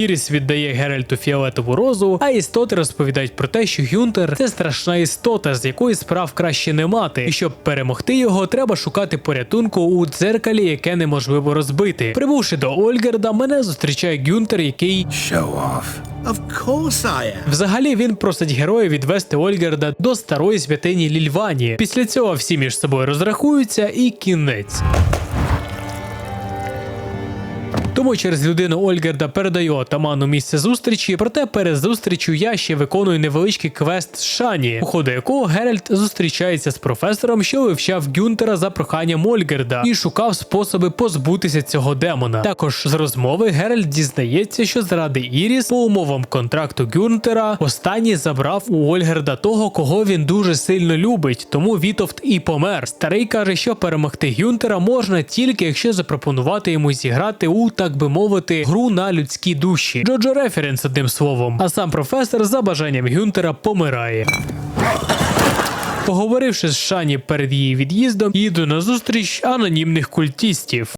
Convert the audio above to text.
Іріс віддає Геральту фіолетову розу, а істоти розповідають про те, що Гюнтер це страшна істота, з якої справ краще не мати, і щоб перемогти його, треба шукати порятунку у дзеркалі, яке неможливо розбити. Прибувши до Ольгерда, мене зустрічає Гюнтер, який Show off. Of course I am. Взагалі він просить героя відвести Ольгерда до старої святині Лільвані. Після цього всі між собою розрахуються і кінець. Тому через людину Ольгерда передаю атаману місце зустрічі, проте перед зустрічю я ще виконую невеличкий квест Шані, у ходу якого Геральт зустрічається з професором, що вивчав Гюнтера за проханням Ольгерда і шукав способи позбутися цього демона. Також з розмови Геральт дізнається, що заради Іріс по умовам контракту Гюнтера останній забрав у Ольгерда того, кого він дуже сильно любить, тому Вітовт і помер. Старий каже, що перемогти Гюнтера можна тільки якщо запропонувати йому зіграти у, так би мовити, гру на людські душі. Джоджо референс одним словом. А сам професор за бажанням Гюнтера помирає. Поговоривши з Шані перед її від'їздом, їду на зустріч анонімних культістів.